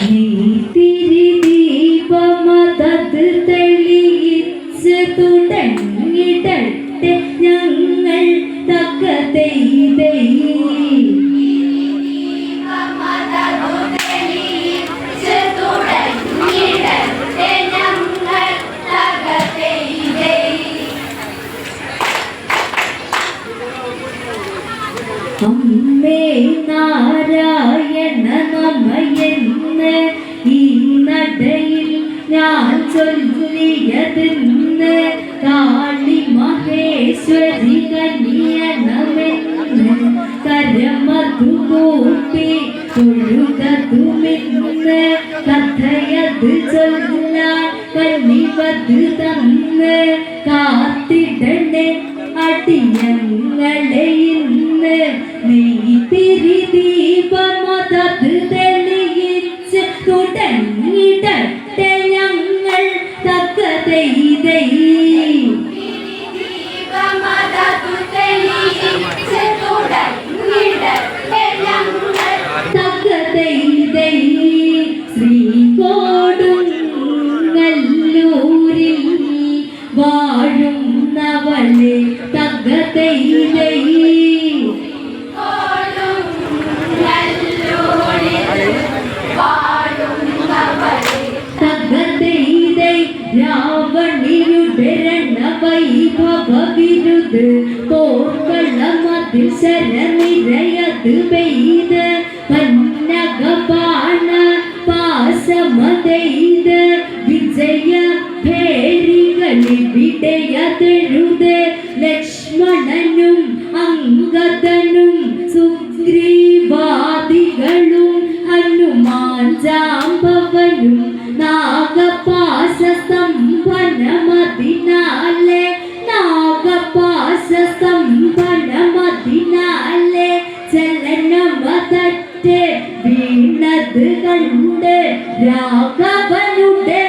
mm നടയിൽ ഞാൻ ചൊല്ലിയതെന്ന് കാളി മഹേശ്വരി കനിയണമെന്ന് കരമതു കൂട്ടി തൊഴുകതുമെന്ന് കഥയത് ചൊല്ലാൻ കന്നിവത് തന്ന് കാത്തിടണേ അടിയങ്ങളെ ഇന്ന് നീ തിരിദീപമതത് തെളിയിച്ച് തുടങ്ങിടട്ടെ തകതൈതൈ രാവണിയുടെ രണവൈഭവവിരുത് പോർക്കളമതിൽ ശരനിരയത് പെയ്ത് പന്നകപാണ പാശമതെയ്ത് വിജയ ഭേരികളിവിടെയതെഴുത് ജാമ്പവനും നാഗപാശ സ്തംഭനമതിനാലെ നാഗപാശ സ്തംഭനമതിനാലെ ചലനമതറ്റ് വീണത് കണ്ട് രാഘവനുടെ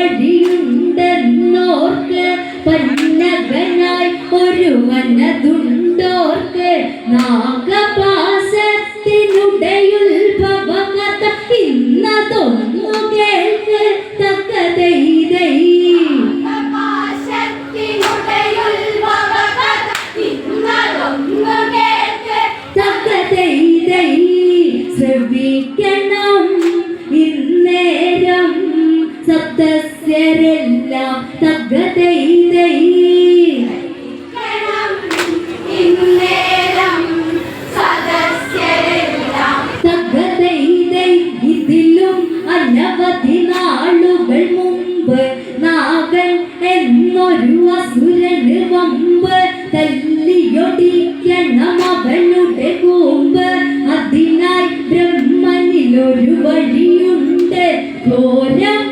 പോംവഴിയുണ്ടെന്നോർക്ക് പന്നവനായി ഒരു മനതുണ്ടോർക്ക് സപ്തസ്യരെല്ലാം തകതൈതൈ ഇതിലും അനവധി നാളുകൾ മുമ്പ് നാഗൻ എന്നൊരു അസുരന് വമ്പ് തല്ലിയൊടിക്കണം അവനുടെ കൂമ്പ് അതിനായി ബ്രഹ്മനിലൊരു വഴിയുണ്ട് ഘോരം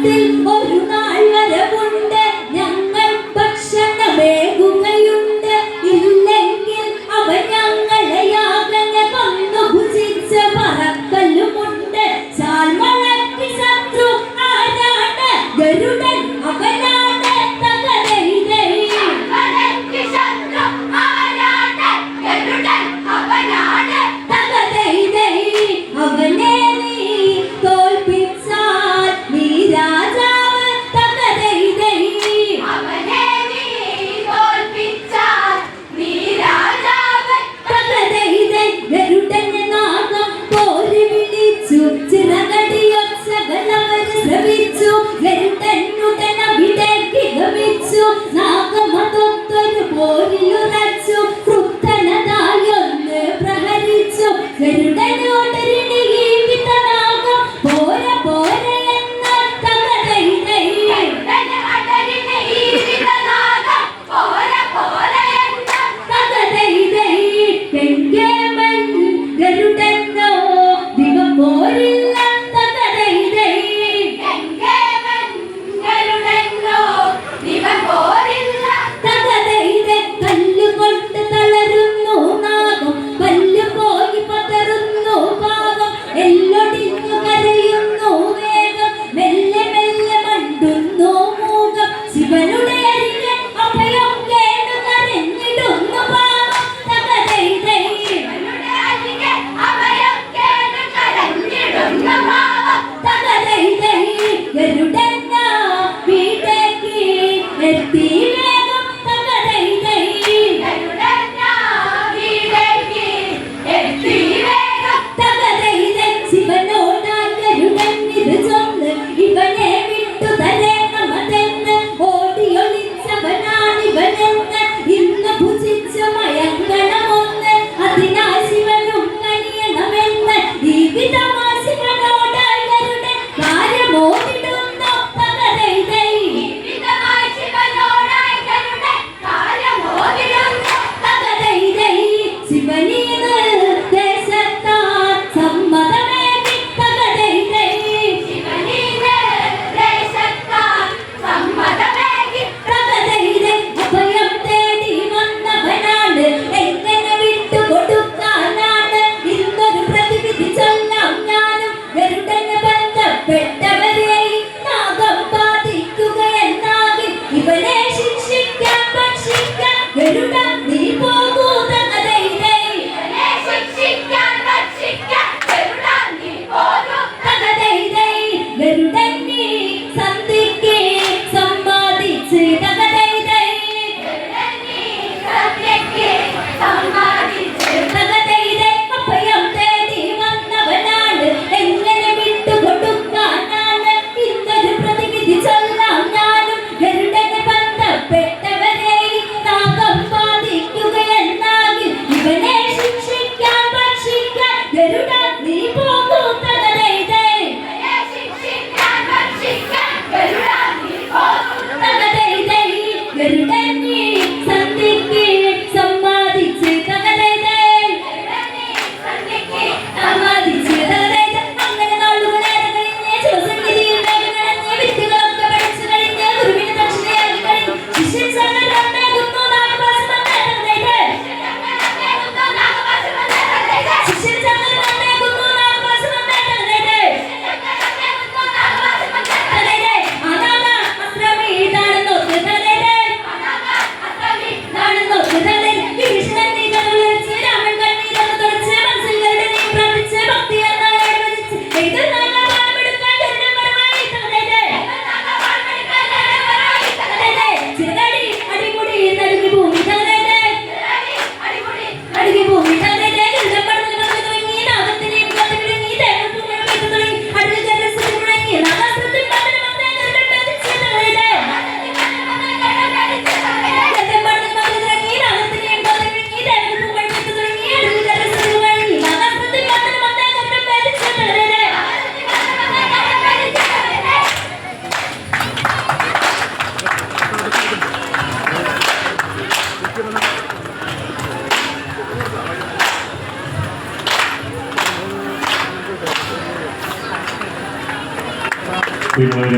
காலத்தில் Yeah.